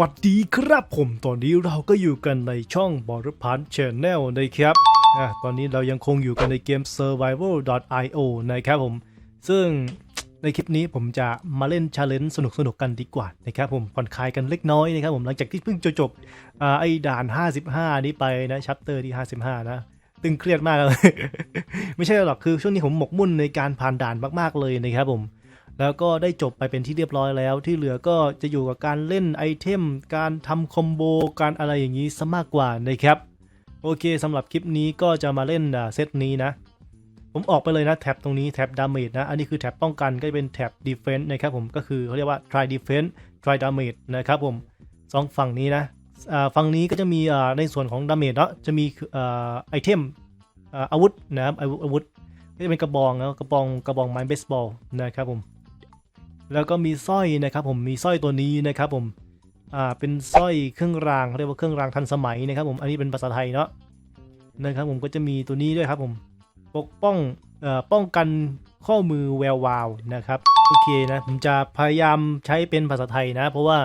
วัสดีครับผมตอนนี้เราก็อยู่กันในช่องบอร์พันชแนลนะครับอะตอนนี้เรายังคงอยู่กันในเกม survival.io นะครับผม ซึ่งในคลิปนี้ผมจะมาเล่นชาเลนจ์สนุกๆกันดีกว่านะครับผมผ่อนคลายกันเล็กน้อยนะครับผมหลังจากที่เพิ่งจะจบอ่าไอ้ด่าน 55 นี้ไปนะชัปเตอร์ที่ 55 นะตึงเครียดมากเลย ไม่ใช่หรอกคือช่วงนี้ผมหมกมุ่นในการผ่านด่านมากๆเลยนะครับผม แล้วก็ได้จบไปเป็นที่เรียบร้อยแล้ว ที่เหลือก็จะอยู่กับการเล่นไอเทม การทำคอมโบ การอะไรอย่างนี้ซะมากกว่านะครับ โอเคสำหรับคลิปนี้ก็จะมาเล่นเซตนี้นะ ผมออกไปเลยนะแท็บตรงนี้แท็บดาเมจนะ อันนี้คือแท็บป้องกันก็จะเป็นแท็บดีเฟนส์นะครับผมก็คือเขาเรียกว่า try defense try damage นะครับผมสองฝั่งนี้นะฝั่งนี้ก็จะมีในส่วนของดาเมจเนาะจะมีอไอเทมอาวุธนะครับอาวุธอาวุธก็จะเป็นกระบองนะกระบองกระบองไม้เบสบอลนะครับผม แล้วก็มีสร้อยนะครับผมมีสร้อยตัวนี้นะครับผมอ่าเป็นสร้อยเครื่องรางเขาเรียกว่าเครื่องรางทันสมัยนะครับ ผมอันนี้เป็นภาษาไทยเนาะนะครับผมก็จะมีตัวนี้ด้วยครับผมปกป้องเอ่อป้องกันข้อมือแวววาวนะครับโอเคนะผมจะพยายามใช้เป็นภาษาไทยนะ เพราะว่า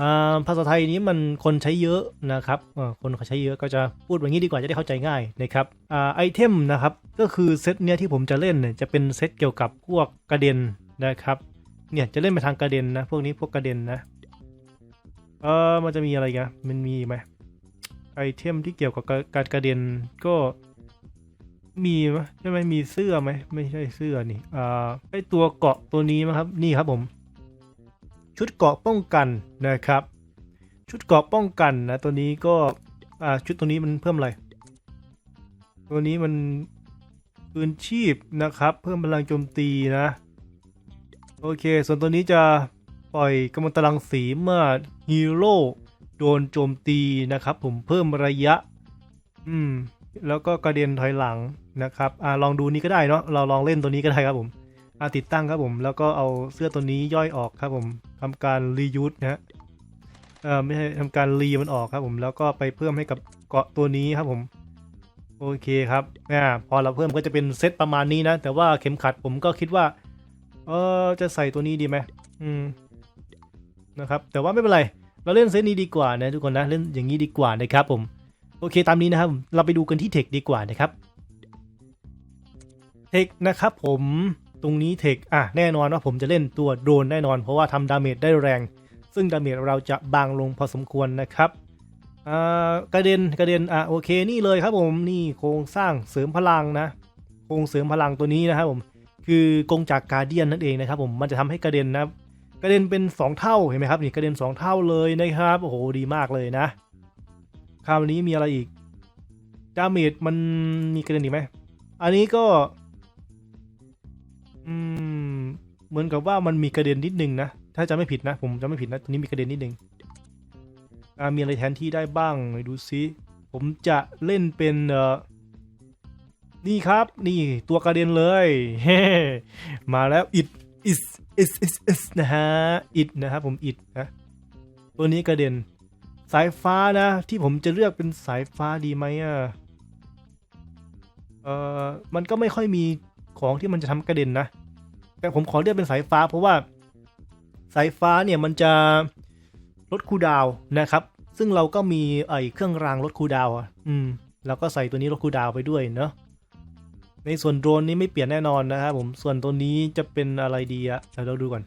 อ่าภาษาไทยนี้มันคนใช้เยอะนะครับอ่คนเขาใช้เยอะก็จะพูดแบบนี้ดีกว่าจะได้เข้าใจง่ายนะครับอ่าไอเทมนะครับก็คือเซตเนี้ยที่ผมจะเล่นเนี่ยจะเป็นเซตเกี่ยวกับพวกกระเด็นนะครับ เนี่ยจะเล่นไปทางกระเด็นนะ พวกนี้พวกกระเด็นนะ เออมันจะมีอะไรกันมันมีไหมไอเทมที่เกี่ยวกับการกระเด็นก็มีไหมใช่ไหมมีเสื้อไหมไม่ใช่เสื้อนี่อ่าไอตัวเกาะตัวนี้มั้ครับ นี่ครับผม ชุดเกาะป้องกันนะครับ ชุดเกาะป้องกันนะ ตัวนี้ก็อ่าชุดตัวนี้มันเพิ่มอะไร ตัวนี้มันปืนชีพนะครับ เพิ่มพลังโจมตีนะ โอเค ส่วนตัวนี้จะปล่อยกำมะตรังสีเมื่อฮีโร่โดนโจมตีนะครับผมเพิ่มระยะ อืม แล้วก็กระเด็นถอยหลังนะครับ อ่าลองดูนี้ก็ได้เนาะ เราลองเล่นตัวนี้ก็ได้ครับผม อ่าติดตั้งครับผม แล้วก็เอาเสื้อตัวนี้ย่อยออกครับผมทำการรียูสนะฮะ เอ่อไม่ใช่ทำการรีมันออกครับผม แล้วก็ไปเพิ่มให้กับเกาะตัวนี้ครับผม โอเคครับ อ่า พอเราเพิ่มก็จะเป็นเซตประมาณนี้นะ แต่ว่าเข็มขัดผมก็คิดว่า เออจะใส่ตัวนี้ดีไหมอืมนะครับ แต่ว่าไม่เป็นไร เราเล่นเซตนี้ดีกว่านะทุกคนนะ เล่นอย่างนี้ดีกว่านะครับผม โอเคตามนี้นะครับ เราไปดูกันที่เทคดีกว่านะครับ เทคนะครับผมตรงนี้เทคอะแน่นอนว่าผมจะเล่นตัวโดรนแน่นอน เพราะว่าทำดาเมจได้แรง ซึ่งดาเมจเราจะบางลงพอสมควรนะครับอ่ากระเด็นกระเด็นอะโอเคนี่เลยครับผมนี่โครงสร้างเสริมพลังนะ โครงเสริมพลังตัวนี้นะครับผม คือกงจากการเดียนนั่นเองนะครับผมมันจะทำให้กระเด็นนะกระเด็นเป็น 2 เท่าเห็นไหมครับนี่กระเด็น 2 เท่าเลยนะครับโอ้โหดีมากเลยนะคราวนี้มีอะไรอีกดาเมจมันมีกระเด็นอีกไหมอันนี้ก็อืมเหมือนกับว่ามันมีกระเด็นนิดนึงนะถ้าจะไม่ผิดนะ ผมจะไม่ผิดนะตัวนี้มีกระเด็นนิดนึงอ่ามีอะไรแทนที่ได้บ้างดูซิผมจะเล่นเป็นเอ่อ นี่ครับ นี่ตัวกระเด็นเลยเฮ้มาแล้ว it is is is is นะฮะ it นะครับผม it นะตัวนี้กระเด็น สายฟ้านะ ที่ผมจะเลือกเป็นสายฟ้าดีไหมอะเออมันก็ไม่ค่อยมีของที่มันจะทำกระเด็นนะ แต่ผมขอเลือกเป็นสายฟ้า เพราะว่าสายฟ้าเนี่ยมันจะลดคูดาวนะครับ ซึ่งเราก็มีไอ้เครื่องรางลดคูดาวอะ อืมเราก็ใส่ตัวนี้ลดคูดาวไปด้วยเนาะ ในส่วนโดรนนี้ไม่เปลี่ยนแน่นอนนะครับผมส่วนตัวนี้จะเป็นอะไรดีอะเดี๋ยวเราดูก่อน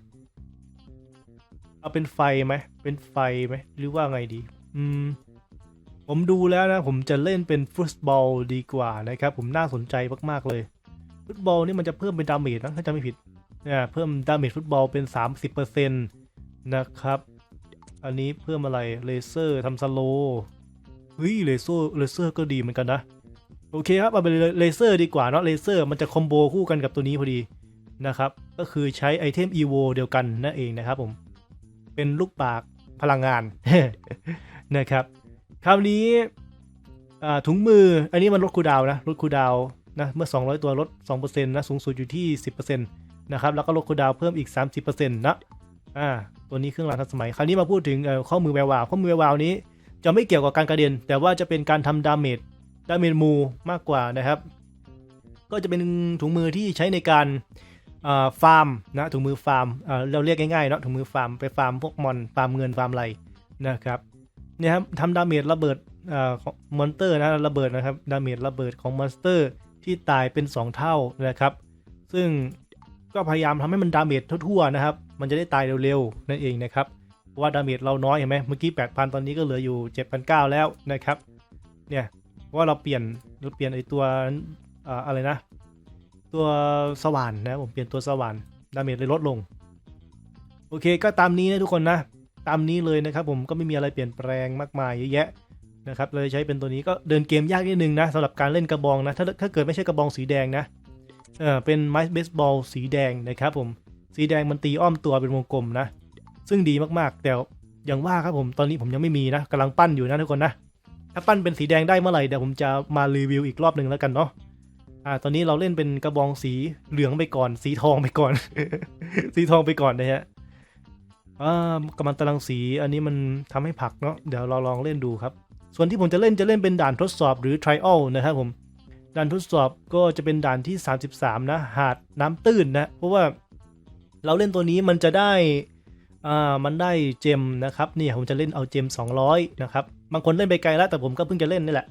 เอาเป็นไฟไหมเป็นไฟไหมหรือว่าไงดี อืม ผมดูแล้วนะ ผมจะเล่นเป็นฟุตบอลดีกว่านะครับ ผมน่าสนใจมากๆเลยฟุตบอลนี่มันจะเพิ่มเป็นดาเมจนะถ้าจำไม่ผิดเนี่ยเพิ่มดาเมจฟุตบอลเป็น 30%นะครับ อันนี้เพิ่มอะไรเลเซอร์ทำสโลเฮ้ยเลเซอร์เลเซอร์ก็ดีเหมือนกันนะ โอเคครับเอาไปเลเซอร์ดีกว่าเนาะเลเซอร์มันจะคอมโบคู่กันกับตัวนี้พอดีนะครับ ก็คือใช้ไอเทม EVO เดียวกันนั่นเองนะครับผม เป็นลูกปากพลังงานนะครับ คราวนี้ถุงมืออันนี้มันลดคูดาวนะลดคูดาวนะเมื่อ 200 ตัวลด 2%นะสูงสุดอยู่ที่ 10%นะครับแล้วก็ลดคูดาวเพิ่มอีก 30%นะอ่าตัวนี้เครื่องรางทันสมัย คราวนี้มาพูดถึงข้อมือแวววาวข้อมือแวววาวนี้จะไม่เกี่ยวกับการกระเด็น แต่ว่าจะเป็นการทำดาเมจ ดาเมจมูมากกว่านะครับ ก็จะเป็นถุงมือที่ใช้ในการฟาร์มนะถุงมือฟาร์มเราเรียกง่ายๆเนาะถุงมือฟาร์มไปฟาร์มพวกมอนฟาร์มเงินฟาร์มอะไรนะครับเนี่ยครับทำดาเมจระเบิดอ่าของมอนสเตอร์นะระเบิดนะครับดาเมจระเบิดของมอนสเตอร์ที่ตายเป็น 2 เท่านะครับ ซึ่งก็พยายามทำให้มันดาเมจทั่วๆนะครับ มันจะได้ตายเร็วๆนั่นเองนะครับเพราะว่าดาเมจเราน้อยเห็นไหมเมื่อกี้ 8,000 ตอนนี้ก็เหลืออยู่ 7,900 แล้วนะครับเนี่ย ว่าเราเปลี่ยนเราเปลี่ยนไอตัวอะไรนะ ตัวสว่านนะผมเปลี่ยนตัวสว่านดาเมจเลยลดลง โอเคก็ตามนี้นะทุกคนนะ ตามนี้เลยนะครับผมก็ไม่มีอะไรเปลี่ยนแปลงมากมายเยอะแยะนะครับเลยใช้เป็นตัวนี้ก็เดินเกมยากนิดนึงนะสำหรับการเล่นกระบองนะถ้าถ้าเกิดไม่ใช่กระบองสีแดงนะเออเป็นไม้เบสบอลสีแดงนะครับผมสีแดงมันตีอ้อมตัวเป็นวงกลมนะ ซึ่งดีมากๆ แต่อย่างว่าครับผมตอนนี้ผมยังไม่มีนะกำลังปั้นอยู่นะทุกคนนะ ถ้าปั้นเป็นสีแดงได้เมื่อไหร่เดี๋ยวผมจะมารีวิวอีกรอบหนึ่งแล้วกันเนาะอ่าตอนนี้เราเล่นเป็นกระบองสีเหลืองไปก่อน สีทองไปก่อน สีทองไปก่อนนะฮะอ่ากำมันตรังสีอันนี้มันทำให้ผักเนาะเดี๋ยวเราลองเล่นดูครับ ส่วนที่ผมจะเล่นจะเล่นเป็นด่านทดสอบหรือ trial นะครับผมด่านทดสอบก็จะเป็นด่านที่ 33 นะ หาดน้ำตื้นนะ เพราะว่าเราเล่นตัวนี้มันจะได้อ่ามันได้เจมนะครับนี่ผมจะเล่นเอาเจม 200 นะครับ บางคนเล่นไปไกลแล้วแต่ผมก็เพิ่งจะเล่นนี่แหละ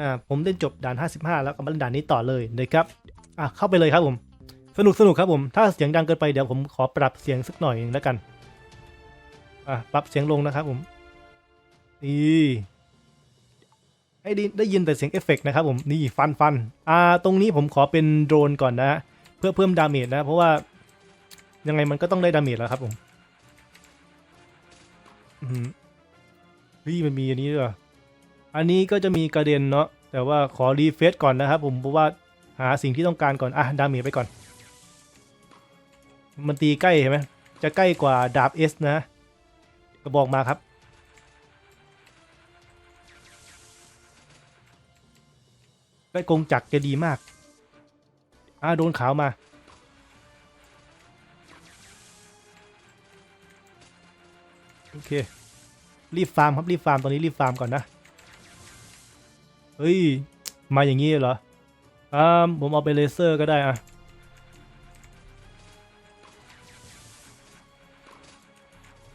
อ่าผมเล่นจบด่าน 55 แล้วก็มาเล่นด่านนี้ต่อเลยนะครับอะเข้าไปเลยครับผมสนุกสนุกครับผมถ้าเสียงดังเกินไปเดี๋ยวผมขอปรับเสียงสักหน่อยนึงแล้วกันอะปรับเสียงลงนะครับผมนี่ให้ได้ยินแต่เสียงเอฟเฟกต์นะครับผมนี่ฟันฟันอ่าตรงนี้ผมขอเป็นโดรนก่อนนะ เพื่อเพิ่มดาเมจนะ เพราะว่ายังไงมันก็ต้องได้ดาเมจแล้วครับผมอืม เฮ้ยมันมีอันนี้ด้วย อันนี้ก็จะมีกระเด็นเนาะ แต่ว่าขอรีเฟซก่อนนะครับผมเพราะว่าหาสิ่งที่ต้องการก่อน อะ ดาเมจไปก่อน มันตีใกล้เห็นไหมจะใกล้กว่าดาบเอสนะ กระบอกมาครับ ได้กงจักรจะดีมาก อ่าโดนขาวมาโอเค รีบฟาร์มครับรีบฟาร์มตอนนี้รีบฟาร์มก่อนนะเฮ้ยมาอย่างนี้เหรออ่าผมเอาไปเลเซอร์ก็ได้อะ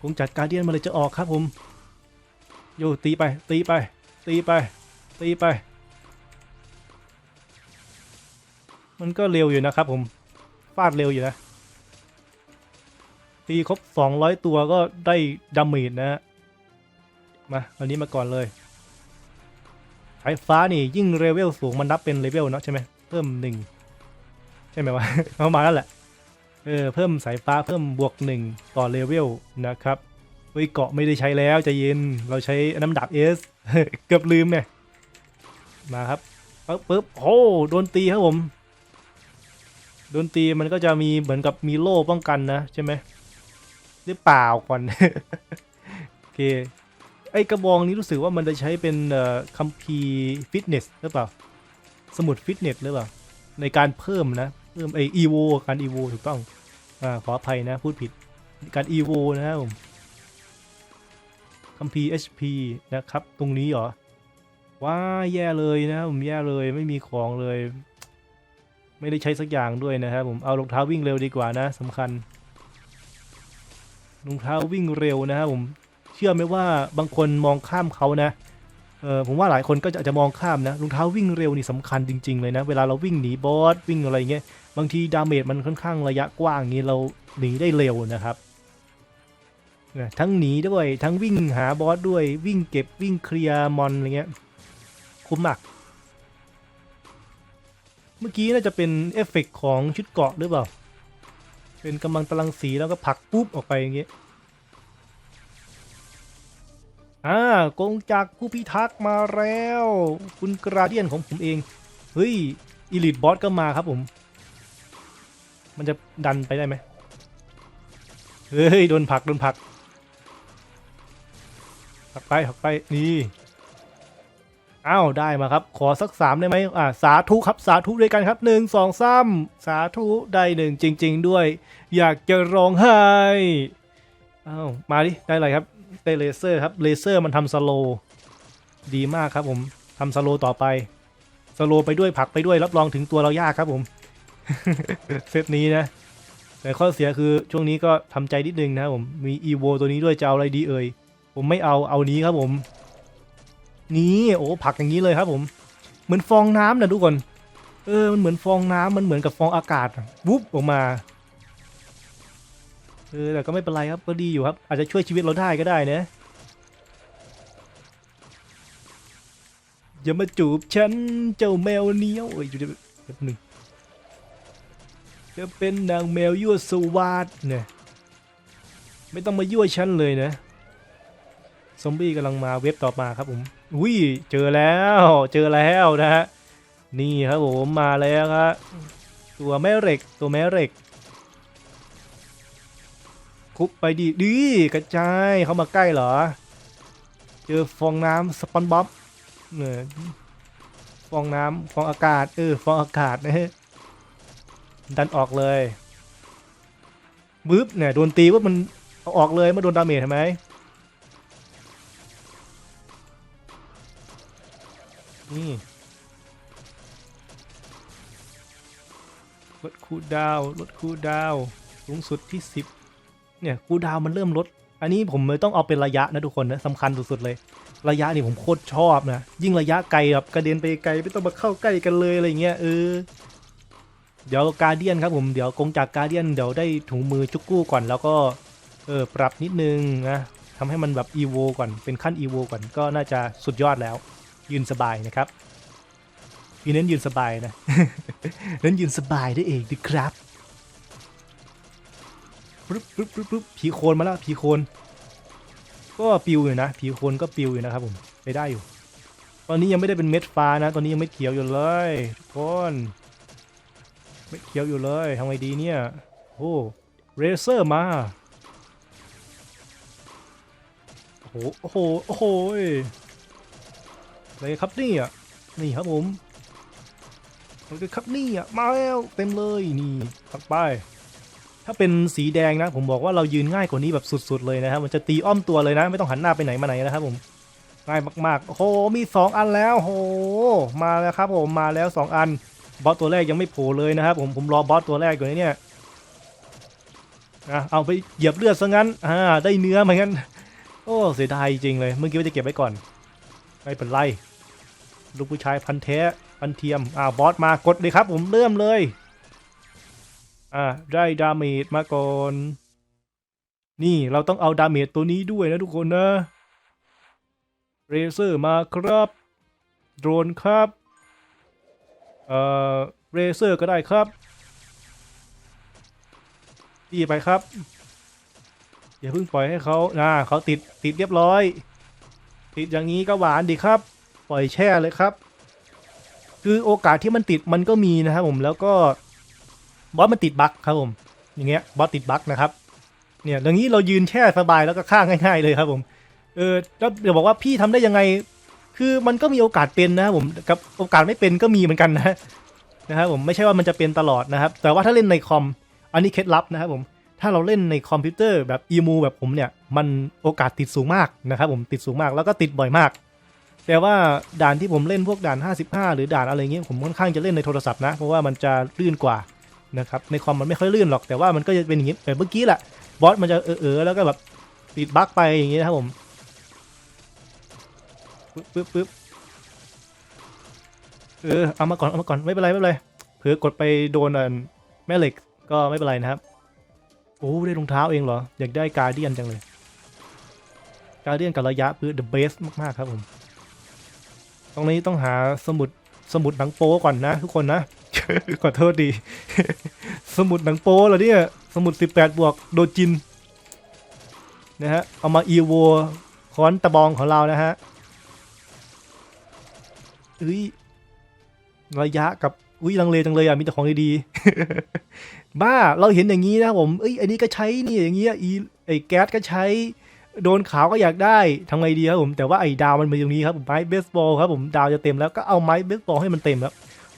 คงจัดการเดียนมาเลยจะออกครับผมโยตีไปตีไปตีไปตีไป มันก็เร็วอยู่นะครับผมฟาดเร็วอยู่นะตีครบ 200 ตัวก็ได้ดาเมจนะฮะ มาอันนี้มาก่อนเลยสายฟ้านี่ยิ่งเลเวลสูงมันนับเป็นเลเวลเนาะใช่ไหมเพิ่มหนึ่งใช่ไหมวะเอามาแล้วแหละเออเพิ่มสายฟ้าเพิ่มบวกหนึ่งต่อเลเวลนะครับเฮ้ยเกาะไม่ได้ใช้แล้วใจะเย็นเราใช้น้ำดับเอสเกือบลืมเนี่ยมาครับปึ๊บปึ๊บโอ้โดนตีครับผมโดนตีมันก็จะมีเหมือนกับมีโล่ป้องกันนะใช่ไหมหรือเปล่าก่อนโอเค ไอ้กระบองนี้รู้สึกว่ามันจะใช้เป็นคัมภีร์ฟิตเนสหรือเปล่า สมุดฟิตเนสหรือเปล่า ในการเพิ่มนะ เพิ่มไออีโวการอีโวถูกต้องอ่าขออภัยนะพูดผิด การอีโวนะครับผมคัมภีร์ HP นะครับ ตรงนี้เหรอ ว้าแย่เลยนะผมแย่เลยไม่มีของเลย ไม่ได้ใช้สักอย่างด้วยนะครับผมเอารองเท้าวิ่งเร็วดีกว่านะสำคัญรองเท้าวิ่งเร็วนะครับผม เชื่อไหมว่าบางคนมองข้ามเขานะเออผมว่าหลายคนก็จะอาจจะมองข้ามนะรองเท้าวิ่งเร็วนี่สำคัญจริง ๆเลยนะ เวลาเราวิ่งหนีบอสวิ่งอะไรเงี้ยบางทีดาเมจมันค่อนข้างระยะกว้างงี้เราหนีได้เร็วนะครับทั้งหนีด้วยทั้งวิ่งหาบอสด้วยวิ่งเก็บวิ่งเคลียร์มอนอะไรเงี้ยคุ้มมากเมื่อกี้น่าจะเป็นเอฟเฟกต์ของชุดเกาะหรือเปล่า เป็นกำลังตรังสีแล้วก็ผลักปุ๊บออกไปอย่างเงี้ย อ่ากงจากผู้พิทักษ์มาแล้ว คุณกราเดียนของผมเอง เฮ้ยอีลิทบอสก็มาครับผม มันจะดันไปได้ไหมเฮ้ยโดนผลักโดนผลักผลักไปผลักไปนี่อ้าวได้มาครับ ขอสักสามได้ไหมอ่าสาธุครับสาธุด้วยกันครับหนึ่งสองสามสาธุได้หนึ่งจริง ๆ ด้วย อยากจะร้องไห้อ้าวมาดิได้อะไรครับ ได้เลเซอร์ครับเลเซอร์มันทำสโลดีมากครับผมทำสโลต่อไปสโลไปด้วยผักไปด้วยรับรองถึงตัวเรายากครับผมเซตนี้นะ แต่ข้อเสียคือช่วงนี้ก็ทำใจนิดนึงนะผมมีอีโวตัวนี้ด้วยจะเอาอะไรดีเอ่ยผมไม่เอาเอานี้ครับผม นี่โอ้ผักอย่างนี้เลยครับผม เหมือนฟองน้ำนะทุกคนเออมันเหมือนฟองน้ำมันเหมือนกับฟองอากาศวุบออกมา ออแต่ก็ไม่เป็นไรครับก็ดีอยู่ครับ อาจจะช่วยชีวิตเราได้ก็ได้นะอย่ามาจูบฉันเจ้าแมวเหนี้ยวเอ้ยอยู่ดีแป๊บหนึงจะเป็นนางแมวยั่วสวาดเนี่ยไม่ต้องมายั่วฉันเลยนะซอมบี้กำลังมาเว็บต่อมาครับผมอุ้ยเจอแล้วเจอแล้วนะฮะนี่ครับผมมาแล้วครับตัวแม่เหล็กตัวแม่เหล็ก คุกไปดีดีกระจายเข้ามาใกล้เหรอ เจอฟองน้ำสปอนบ๊อบเนี่ยฟองน้ำฟองอากาศเออฟองอากาศนะฮะดันออกเลยบึ๊บเนี่ยโดนตีว่ามันเอาออกเลยมาโดนดาเมจใช่ไหมนี่ลดคูดาวลดคูดาวสูงสุดที่10 เนี่ยคูดาวมันเริ่มลด อันนี้ผมเลยต้องเอาเป็นระยะนะทุกคนนะสำคัญสุดๆเลย ระยะนี่ผมโคตรชอบนะ ยิ่งระยะไกลแบบกระเด็นไปไกลไม่ต้องมาเข้าใกล้กันเลยอะไรเงี้ยเออเดี๋ยวการเดียนครับผมเดี๋ยวกงจากการเดียนเดี๋ยวได้ถุงมือจุกกู้ก่อนแล้วก็เออปรับนิดนึงนะทำให้มันแบบอีโวก่อนเป็นขั้นอีโวก่อนก็น่าจะสุดยอดแล้ว ยืนสบายนะครับพี่เน้นยืนสบายนะ เน้นยืนสบายได้เองดีครับ ปึ๊บปึ๊บปึ๊บปึ๊บผีโคนมาแล้วผีโคน ก็ปิวอยู่นะผีโคนก็ปิวอยู่นะครับผมไปได้อยู่ ตอนนี้ยังไม่ได้เป็นเม็ดฟ้านะ ตอนนี้ยังไม่เขียวอยู่เลยทุกคนเม็ดเขียวอยู่เลยทำไงดีเนี่ยโอ้เรเซอร์มาโอ้โหโอ้โหโอ้โหอะไรครับนี่อะนี่ครับผมอะไรครับนี่อะมาแล้วเต็มเลยนี่ถัดไป ถ้าเป็นสีแดงนะ ผมบอกว่าเรายืนง่ายกว่านี้แบบสุดๆเลยนะครับ มันจะตีอ้อมตัวเลยนะ ไม่ต้องหันหน้าไปไหนมาไหนนะครับผมง่ายมากๆโอ้โหมี 2 อันแล้วโหมาแล้วครับผมมาแล้ว 2 อันบอสตัวแรกยังไม่โผล่เลยนะครับผมผมรอบอสตัวแรกอยู่เนี่ยนะเอาไปเหยียบเลือดซะงั้นอ่าได้เนื้อเหมือนกันโอ้เสียดายจริงเลยเมื่อกี้ว่าจะเก็บไว้ก่อนไม่เป็นไรลูกผู้ชายพันแท้พันเทียมอ่าบอสมากดเลยครับ ผมเริ่มเลย อ่าได้ดาเมจมาก่อน นี่เราต้องเอาดาเมจตัวนี้ด้วยนะทุกคนนะ เรเซอร์มาครับ โดรนครับ เอ่อ เรเซอร์ก็ได้ครับตีไปครับ อย่าเพิ่งปล่อยให้เขาอ่าเขาติดติดเรียบร้อย ติดอย่างนี้ก็หวานดีครับ ปล่อยแช่เลยครับ คือโอกาสที่มันติดมันก็มีนะครับผมแล้วก็ บอสมันติดบั๊กครับผมอย่างเงี้ยบอสติดบั๊กนะครับเนี่ยอย่างนี้เรายืนแช่สบายแล้วก็ฆ่าง่าย ๆเลยครับผมเออแล้วเดี๋ยวบอกว่าพี่ทำได้ยังไง คือมันก็มีโอกาสเป็นนะผมกับโอกาสไม่เป็นก็มีเหมือนกันนะนะครับผมไม่ใช่ว่ามันจะเป็นตลอดนะครับ แต่ว่าถ้าเล่นในคอมอันนี้เคล็ดลับนะครับผมถ้าเราเล่นในคอมพิวเตอร์แบบอีมูแบบผมเนี่ยมันโอกาสติดสูงมากนะครับผมติดสูงมากแล้วก็ติดบ่อยมาก แต่ว่าด่านที่ผมเล่นพวกด่าน 55 หรือด่านอะไรเงี้ยผมค่อนข้างจะเล่นในโทรศัพท์นะ เพราะว่ามันจะลื่นกว่า นะครับในคอมมันไม่ค่อยลื่นหรอกแต่ว่ามันก็จะเป็นอย่างนี้แบบเมื่อกี้แหละบอสมันจะเออๆแล้วก็แบบติดบั๊กไปอย่างนี้นะครับผมปึ๊บปึ๊บปึ๊บเออเอามาก่อนเอามาก่อนไม่เป็นไรไม่เป็นไรเผื่อกดไปโดนแม่เหล็กก็ไม่เป็นไรนะครับโอ้ได้รองเท้าเองเหรออยากได้การเดียนจังเลยการเดียนกับระยะคือ the best มากๆครับผมตรงนี้ต้องหาสมุดสมุดหนังโป๊ก่อนนะทุกคนนะ ขอโทษดี สมุดหนังโป้เหรอเนี่ย สมุด 18 บวกโดจิน นะฮะ เอามาอีโวค้อนตะบองของเรานะฮะเอ้ยระยะกับอุ้ยลังเลจังเลยอะมีแต่ของดีๆ บ้าเราเห็นอย่างนี้นะผมเอ้ยอันนี้ก็ใช้นี่อย่างเงี้ยอีไอแก๊สก็ใช้ โดนขาวก็อยากได้ทำไงดีครับผมแต่ว่าไอ้ดาวมันมีตรงนี้ครับผมไม้เบสบอลครับผมดาวจะเต็มแล้วก็เอาไม้เบสบอลให้มันเต็มแล้ว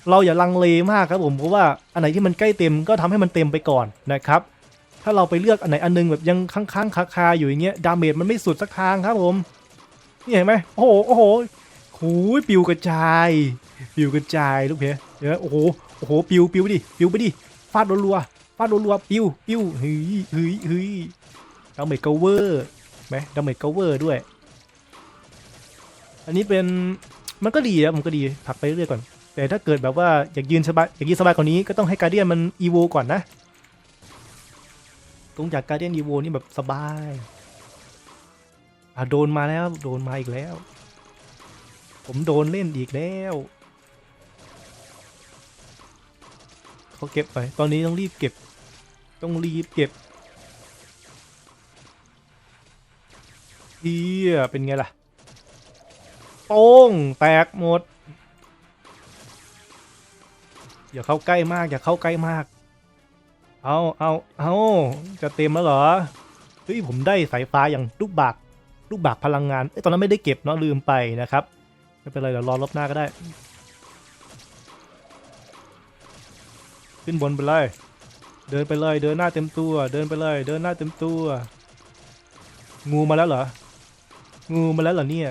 เราอย่าลังเลมากครับผมเพราะว่าอันไหนที่มันใกล้เต็มก็ทำให้มันเต็มไปก่อนนะครับ ถ้าเราไปเลือกอันไหนอันนึงแบบยังค้างๆคาๆอยู่อย่างเงี้ยดาเมจมันไม่สุดสักทางครับผมนี่เห็นไหมโอ้โหโอ้โหหูยปิวกระจายปิวกระจายลูกเพยเดี๋ยวโอ้โหโอ้โหปิวปิวไปดิปิวไปดิฟาดรัวฟาดรัวปิวปิวเฮ้ยเฮ้ยเฮ้ยดาเมจกเวอร์ไหมดาเมจ cover ด้วย อันนี้เป็นมันก็ดีนะผมก็ดีผลักไปเรื่อยก่อน แต่ถ้าเกิดแบบว่าอยากยืนสบายอยากยืนสบายกว่านี้ก็ต้องให้การเดียนมันอีโวก่อนนะตรงจากการเดียนอีโวนี่แบบสบายอะโดนมาแล้วโดนมาอีกแล้ว ผมโดนเล่นอีกแล้วเขาเก็บไปตอนนี้ต้องรีบเก็บ ต้องรีบเก็บเฮียเป็นไงล่ะโป้งแตกหมด อย่าเข้าใกล้มาก อย่าเข้าใกล้มาก เอาเอาเอาจะเต็มแล้วเหรอเฮ้ยผมได้สายฟ้าอย่างลูกบากลูกบากพลังงานเอ้ยตอนนั้นไม่ได้เก็บเนาะลืมไปนะครับ ไม่เป็นไรเดี๋ยวรอรอบหน้าก็ได้ ขึ้นบนไปเลยเดินไปเลย เดินหน้าเต็มตัว เดินไปเลย เดินหน้าเต็มตัว งูมาแล้วเหรอ งูมาแล้วเหรอเนี่ย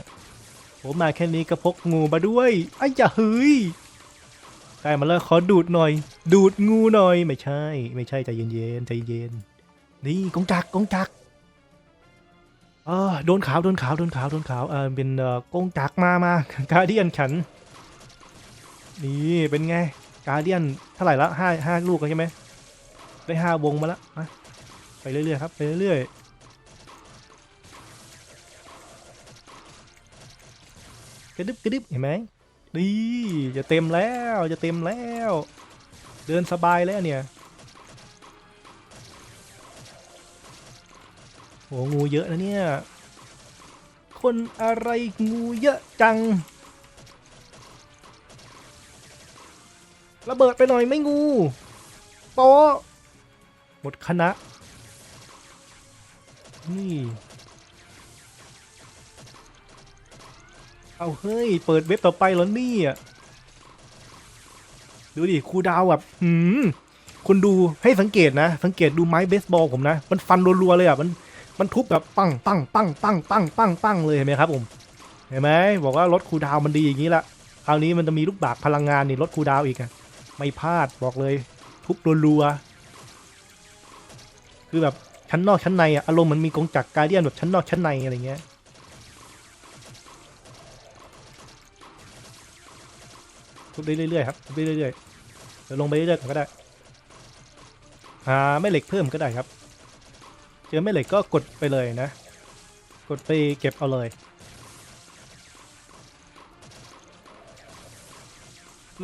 ผมมาแค่นี้ก็พกงูมาด้วยไอ้อย่าเฮ้ย ได้มาแล้วขอดูดหน่อย ดูดงูหน่อย ไม่ใช่ ไม่ใช่ใจเย็นๆใจเย็นนี่กงจักกงจักเออโดนขาวโดนขาวโดนขาวโดนขาวเออเป็นเอ่อกงจักมามาการเดียนขันนี่เป็นไงการเดียนเท่าไหร่ละห้าห้าลูกแล้วใช่ไหมได้ห้าวงมาแล้วมาไปเรื่อยๆครับไปเรื่อยๆกระดึบกระดึบเห็นไหม นี่จะเต็มแล้วจะเต็มแล้ว เดินสบายแล้วเนี่ยโหงูเยอะนะเนี่ย คนอะไรงูเยอะจัง ระเบิดไปหน่อยไม่งูโป๊ะหมดคณะ นี่ เอาเฮ้ย เปิดเว็บต่อไปแล้วนี่อะดูดิครูดาวแบบหืมคุณดูให้สังเกตนะ สังเกตดูไม้เบสบอลผมนะ มันฟันรัวๆเลยอะมันมันทุบแบบปังปังปังปังปังปังปังเลยเห็นไหมครับผมเห็นไหมบอกว่ารถครูดาวมันดีอย่างนี้ละคราวนี้มันจะมีลูกบากพลังงานนี่รถครูดาวอีกอะไม่พลาดบอกเลย ทุบรัวๆคือแบบชั้นนอกชั้นในอะอารมณ์เหมันมีกงจักรการเดียนแบบชั้นนอกชั้นในอะไรเงี้ย ทุบได้เรื่อยๆครับทุบได้เรื่อยๆเดี๋ยวลงไปเรื่อยๆก่อนก็ได้หาแม่เหล็กเพิ่มก็ได้ครับ เจอแม่เหล็กก็กดไปเลยนะ กดไปเก็บเอาเลย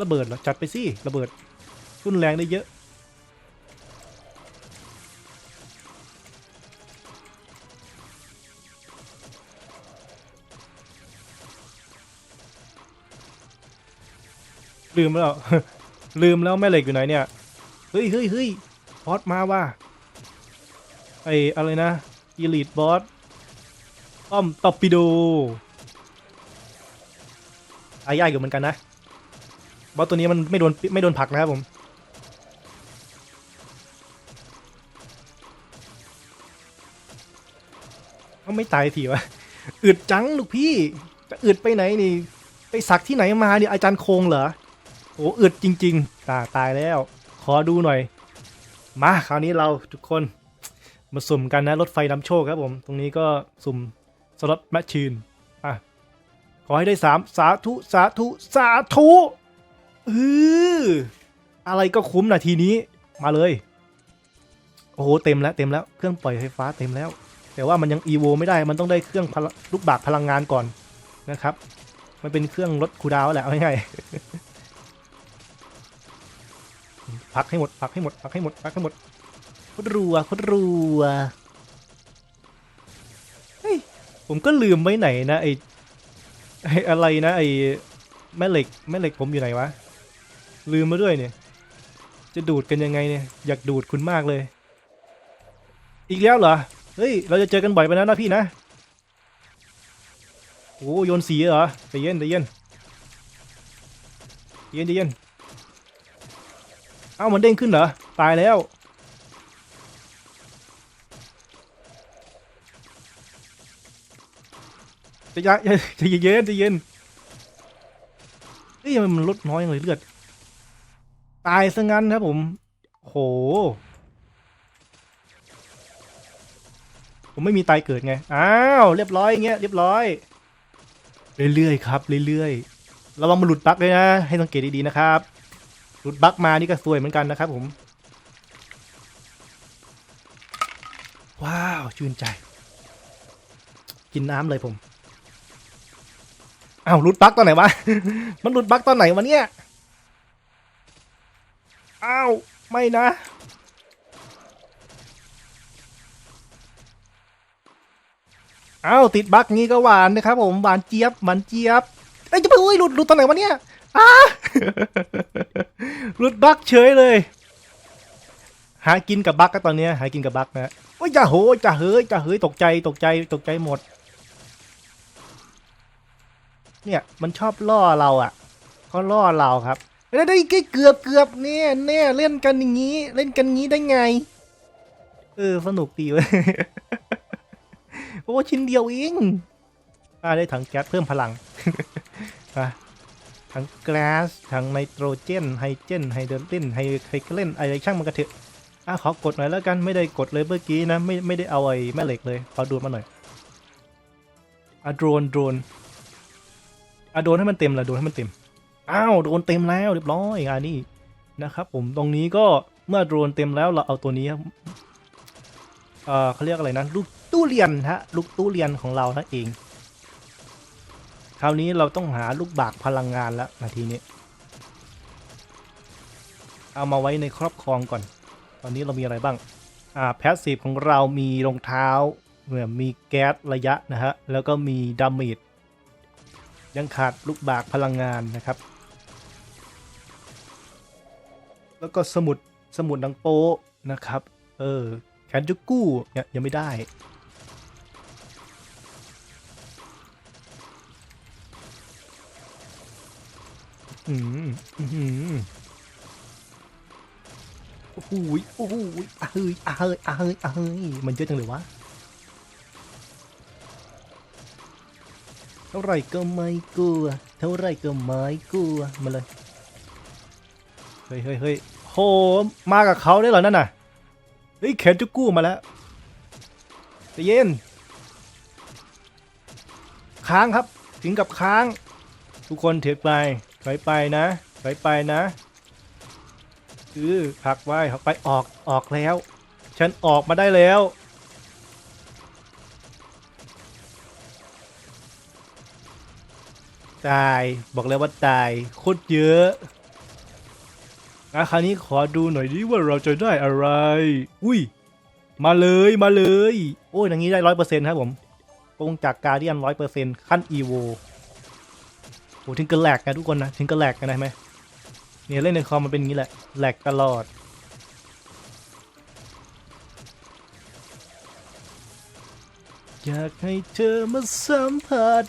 ระเบิดเหรอจัดไปสิระเบิดรุนแรงได้เยอะ ลืมแล้ว ลืมแล้วแม่เหล็กอยู่ไหนเนี่ย เฮ้ยเฮ้ยเฮ้ยบอสมาว่ะ ไออะไรนะอีลิทบอสป้อมตอปปิโดอายากอยู่เหมือนกันนะ บอสตัวนี้มันไม่โดนไม่โดนผลักนะครับผมเขาไม่ตายทีวะ อึดจังลูกพี่ จะอึดไปไหนนี่ ไปสักที่ไหนมาเนี่ยอาจารย์โคงเหรอ โอ้อึดจริงๆตาตายแล้ว ขอดูหน่อย มาคราวนี้เราทุกคนมาสุ่มกันนะรถไฟนำโชคครับผม ตรงนี้ก็สุ่มสล็อตแมชชีนอะขอให้ได้สามสาธุสาธุสาธุเอออะไรก็คุ้มนาทีนี้มาเลย โอ้โหเต็มแล้วเต็มแล้วเครื่องปล่อยไฟฟ้าเต็มแล้ว แต่ว่ามันยังอีโวไม่ได้มันต้องได้เครื่องลูกบากพลังงานก่อนนะครับ มันเป็นเครื่องลดคูดาวแหละเอาง่าย พักให้หมดพักให้หมดพักให้หมดพักให้หมดโคตรรัวโคตรรัวเฮ้ยผมก็ลืมไว้ไหนนะไอไออะไรนะไอแม่เหล็กแม่เหล็กผมอยู่ไหนวะลืมมาด้วยเนี่ย จะดูดกันยังไงเนี่ยอยากดูดคุณมากเลย อีกแล้วเหรอเฮ้ยเราจะเจอกันบ่อยไปแล้วนะพี่นะโอ้โยนสีเหรอใจเย็นใจเย็นใจเย็นใจเย็น เอ้ามันเด้งขึ้นเหรอ ตายแล้ว จะยะจะเย็นจะเย็นเฮ้ยมันลดน้อยเลยเลือด ตายซะงั้นครับผม โห ผมไม่มีตายเกิดไง อ้าวเรียบร้อยอย่างเงี้ยเรียบร้อย เรื่อยๆครับ เรื่อยๆระวังมันหลุดบั๊กเลยนะ ให้สังเกตดีๆนะครับ หลุดบั๊กมานี่ก็ซวยเหมือนกันนะครับผม ว้าว ชื่นใจ กินน้ำเลยผมอ้าวหลุดบั๊กตอนไหนวะ มันหลุดบั๊กตอนไหนวะเนี่ยอ้าว ไม่นะอ้าวติดบั๊กงี้ก็หวานนะครับผมหวานเจี๊ยบหวานเจี๊ยบเอ้ยจะไปอุ้ยหลุดหลุดตอนไหนวะเนี่ย อ้าลุดบักเฉยเลย หากินกับบักก็ตอนเนี้ยหากินกับบักนะโอ้ยจะโหจะเฮ้ยจะเฮ้ยตกใจตกใจตกใจหมด เนี่ยมันชอบล่อเราอะเขาล่อเราครับแล้วได้เกือบเกือบเนี่ยเนี่ยเล่นกันอย่างนี้ เล่นกันงี้ได้ไง เออสนุกดีเว้ยโอ้ชิ้นเดียวเองได้ถังแก๊สเพิ่มพลังอะ ถังแก๊สถังไนโตรเจนไฮเจนไฮเดรเจนไฮไฮเกลนอะไรช่างมันกระเถอะอะขอกดหน่อยแล้วกันไม่ได้กดเลยเมื่อกี้นะไม่ไม่ได้เอาไอ้แม่เหล็กเลยขอดูดมาหน่อยอะโดรนโดรนอะโดรนให้มันเต็มละโดรนให้มันเต็มอ้าวโดรนเต็มแล้วเรียบร้อยอะนี่นะครับผมตรงนี้ก็เมื่อโดรนเต็มแล้วเราเอาตัวนี้เอ่อเขาเรียกอะไรนะลูกตู้เรียนฮะลูกตู้เรียนของเรานั่นเอง คราวนี้เราต้องหาลูกบากพลังงานแล้วนาทีนี้ เอามาไว้ในครอบครองก่อน ตอนนี้เรามีอะไรบ้าง อ่าแพสซีฟของเรามีรองเท้าเนี่ยมีแก๊สระยะนะฮะ แล้วก็มีดาเมจยังขาดลูกบากพลังงานนะครับ แล้วก็สมุดสมุดดังโป๊ะนะครับ เออแคนจูกู้เนี่ยยังไม่ได้ อืมอืมโอ้โหยโอ้โหยอะเฮ้ยอะเฮ้ยอะเฮ้ยอะเฮ้ยมันเยอะจังเลยวะเท่าไรก็ไม่กลัว เท่าไรก็ไม่กลัว มาเลย เฮ้ยเฮ้ยเฮ้ยโห มากับเขาได้เหรอนั่นน่ะ เฮ้ยแขนจุกู้มาแล้วใจเย็น ค้างครับ ถึงกับค้าง ทุกคนเถียไป ถอยไปนะถอยไปนะคือผลักไว้ผลักไปออกออกแล้ว ฉันออกมาได้แล้วตายบอกเลยว่าตายโคตรเยอะอะคราวนี้ขอดูหน่อยดิว่าเราจะได้อะไร อุ้ย มาเลยมาเลย โอ้ยอย่างนี้ได้ร้อยเปอร์เซ็นต์ครับผมตรงจากการเดียนร้อยเปอร์เซ็นต์ขั้นอีโว โอ้ถึงกระแหลกกันทุกคนนะถึงกระแหลกกันนะเห็นไหมเนี่ยเล่นในคอมมันเป็นอย่างนี้แหละแหลกตลอดอยากให้เธอมาสัมผัส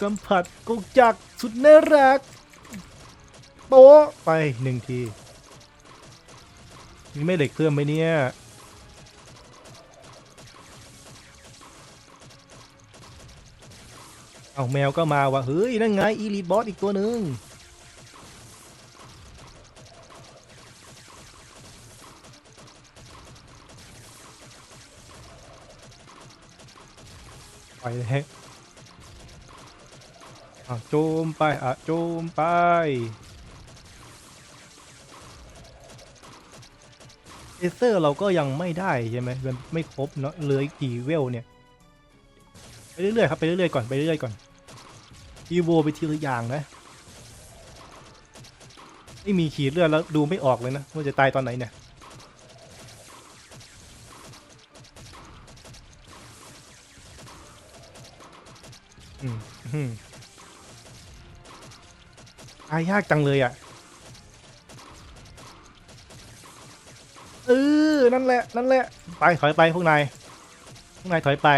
สัมผัสกกจักสุดน่ารักโป๊ะไปหนึ่งที นี่ไม่เหล็กเพิ่มไหมเนี่ย เอาแมวก็มาว่ะเฮ้ยนั่นไงอีลีบอสอีกตัวหนึ่งไปเลยอะโจมไปอะโจมไปเอเซอร์เราก็ยังไม่ได้ใช่ไหมมันไม่ครบเนาะเหลืออีกกี่เวลเนี่ย ไปเรื่อยๆครับ ไปเรื่อยๆก่อน ไปเรื่อยๆก่อน อีโวไปทีละอย่างนะไม่มีขีดเลือดแล้วดูไม่ออกเลยนะว่าจะตายตอนไหนเนี่ยอืมอืมตายยากจังเลยอะ เออ นั่นแหละ นั่นแหละ ไป ถอยไป พวกนาย พวกนายถอยไป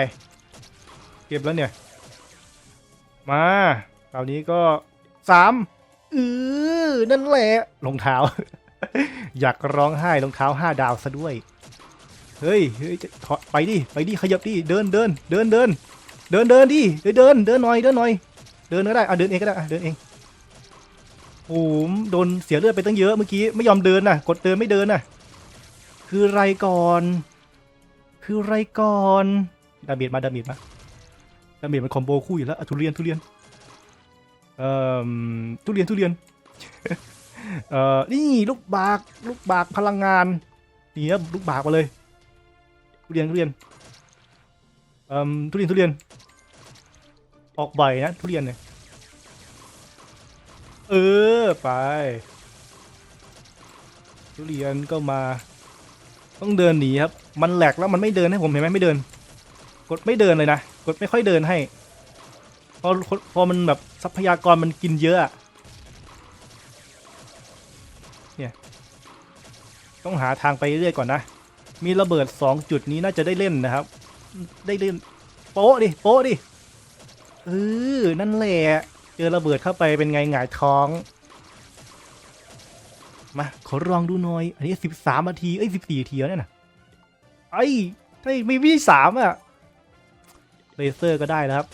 เก็บแล้วเนี่ย มาคราวนี้ก็สามเออนั่นแหละรองเท้า อยากร้องไห้รองเท้าห้าดาวซะด้วย เฮ้ยเฮ้ยจะถอยไปดิไปดิขยับดิเดินเดินเดินเดินเดินเดินดิเดินเดินเดินหน่อยเดินหน่อย เดินก็ได้อะเดินเองก็ได้อะเดินเองโอ้โหโดนเสียเลือดไปตั้งเยอะเมื่อกี้ไม่ยอมเดินน่ะ กดเดินไม่เดินน่ะ คือไรก่อน คือไรก่อนดาเมจมาดาเมจมา ดาเมจมันคอมโบคู่อยู่แล้วอทุเรียนทุเรียนเอ่อทุเรียนทุเรียนเอ่อนี่ลูกบากลูกบากพลังงานนี่ครับลูกบากมาเลย ทุเรียนทุเรียนเอ่อทุเรียนทุเรียน ออกใบนะทุเรียนเนี่ยเออไปทุเรียนก็มา ต้องเดินหนีครับ มันแหลกแล้วมันไม่เดินให้ผมเห็นไหมไม่เดิน กดไม่เดินเลยนะ ดไม่ค่อยเดินให้พอพอมันแบบทรัพยากรมันกินเยอะเนี่ยต้องหาทางไปเรื่อยก่อนนะ มีระเบิดสองจุดนี้น่าจะได้เล่นนะครับ ได้เล่นโป๊ะดิโป๊ะดิเออนั่นแหละเจอระเบิดเข้าไปเป็นไงหงายท้องมาขอลองดูหน่อย อันนี้สิบสามนาที เอ้ยสิบสี่นาทีแล้วเนี่ยนะไอ้ไอ้ไม่มีสามอะ เลเซอร์ก็ได้แล้วครับ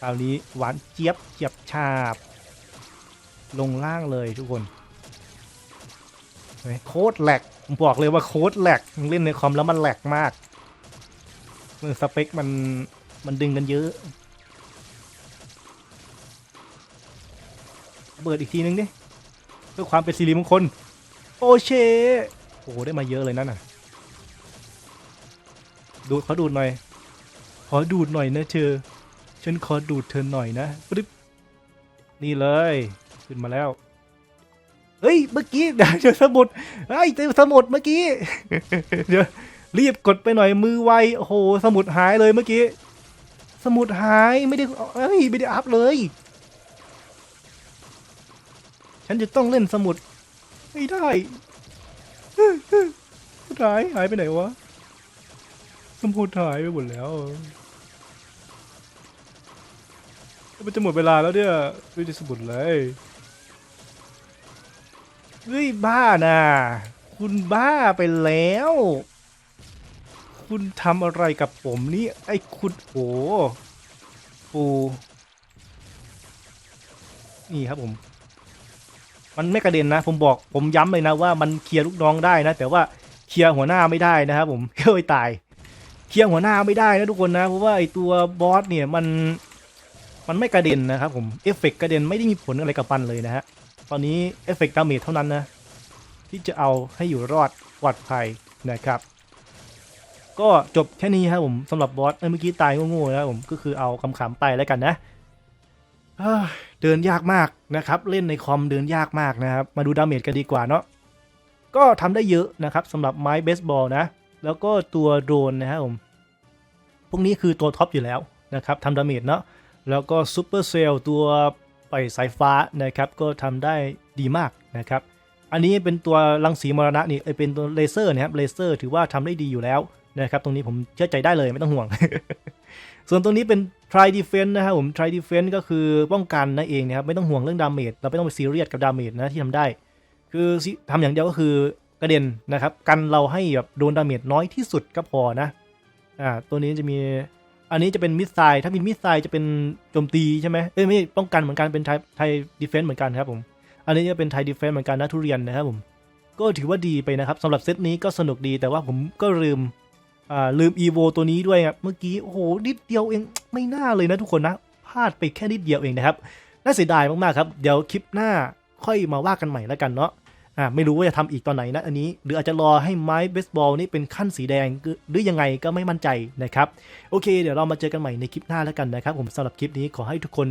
คราวนี้หวานเจี๊ยบเจี๊ยบชาบ ลงล่างเลยทุกคนโคตรแหลกผมบอกเลยว่าโคตรแหลกเล่นในคอมแล้วมันแหลกมากมือสเปคมันมันดึงกันเยอะเบิดอีกทีนึงดิเพื่อความเป็นสิริมงคลโอเชโอ้โหได้มาเยอะเลยนั่นน่ะ ดูดเขาดูดหน่อย ขอดูดหน่อยนะเธอ ฉันขอดูดเธอหน่อยนะปึ๊บนี่เลย ขึ้นมาแล้ว เฮ้ย เมื่อกี้เดี๋ยวสมุดเฮ้ยเจอสมุดเมื่อกี้ เดี๋ยวรีบกดไปหน่อยมือไว โอ้โห สมุดหายเลยเมื่อกี้ สมุดหายไม่ได้เอ้ยไม่ได้อัพเลย ฉันจะต้องเล่นสมุด ไม่ได้หายหายไปไหนวะ สมุดหายไปหมดแล้วมันจะหมดเวลาแล้วเนี่ยไม่ได้สมุดเลยเฮ้ยบ้านะคุณบ้าไปแล้ว คุณทำอะไรกับผมนี่ไอ้คุณโอ้ปูนี่ครับผม มันไม่กระเด็นนะ ผมบอกผมย้ำเลยนะว่ามันเคลียร์ลูกน้องได้นะ แต่ว่าเคลียร์หัวหน้าไม่ได้นะครับผมเฮ้ยตาย ลียร์หัวหน้าไม่ได้นะทุกคนนะเพราะว่าไอตัวบอสเนี่ยมันมันไม่กระเด็นนะครับผมเอฟเฟกต์กระเด็นไม่ได้มีผลอะไรกับปันเลยนะฮะตอนนี้เอฟเฟกต์ดาเมจเท่านั้นนะที่จะเอาให้อยู่รอดปลอดภัยนะครับ ก็จบแค่นี้ครับผมสำหรับบอสเอ้ยเมื่อกี้ตายโง่ๆนะครับผมก็คือเอาคำๆไปแล้วกันนะเอ้ยเดินยากมากนะครับ เล่นในคอมเดินยากมากนะครับ มาดูดาเมจกันดีกว่าเนาะก็ทำได้เยอะนะครับสำหรับไม้เบสบอลนะ แล้วก็ตัวโดรนนะครับผม พวกนี้คือตัวท็อปอยู่แล้วนะครับทำดาเมจเนาะ แล้วก็ซูเปอร์เซลตัวไปสายฟ้านะครับ ก็ทำได้ดีมากนะครับ อันนี้เป็นตัวรังสีมรณะนี่เอ้ยเป็นตัวเลเซอร์นะครับ เลเซอร์ถือว่าทำได้ดีอยู่แล้วนะครับ ตรงนี้ผมเชื่อใจได้เลยไม่ต้องห่วง ส่วนตรงนี้เป็น try defense นะครับผม try defense ก็คือป้องกันนั่นเองนะครับ ไม่ต้องห่วงเรื่องดาเมจ เราไม่ต้องไปซีเรียสกับดาเมจนะที่ทำได้ คือทำอย่างเดียวก็คือ กระเด็นนะครับ กันเราให้แบบโดนดาเมจน้อยที่สุดก็พอนะอ่าตัวนี้จะมีอันนี้จะเป็นมิสไซล์ถ้ามีมิสไซล์จะเป็นโจมตีใช่ไหมเอ้ยไม่ป้องกันเหมือนกันเป็นไทไทดีเฟนส์เหมือนกันครับผมอันนี้จะเป็นไทดีเฟนส์เหมือนกันนะทุเรียนนะครับผมก็ถือว่าดีไปนะครับสำหรับเซตนี้ก็สนุกดีแต่ว่าผมก็ลืมอ่าลืม EVO ตัวนี้ด้วยครับเมื่อกี้โอ้โหนิดเดียวเองไม่น่าเลยนะทุกคนนะพลาดไปแค่นิดเดียวเองนะครับน่าเสียดายมากๆครับ เดี๋ยวคลิปหน้าค่อยมาว่ากันใหม่แล้วกันเนาะ อ่าไม่รู้ว่าจะทำอีกตอนไหนนะอันนี้ หรืออาจจะรอให้ไม้เบสบอลนี่เป็นขั้นสีแดงหรือยังไงก็ไม่มั่นใจนะครับ โอเค เดี๋ยวเรามาเจอกันใหม่ในคลิปหน้าแล้วกันนะครับ ผมสำหรับคลิปนี้ขอให้ทุกคน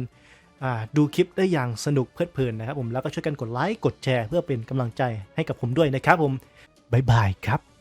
อ่าดูคลิปได้อย่างสนุกเพลิดเพลินนะครับ ผมแล้วก็ช่วยกันกดไลค์กดแชร์ เพื่อเป็นกำลังใจให้กับผมด้วยนะครับ ผมบ๊ายบายครับ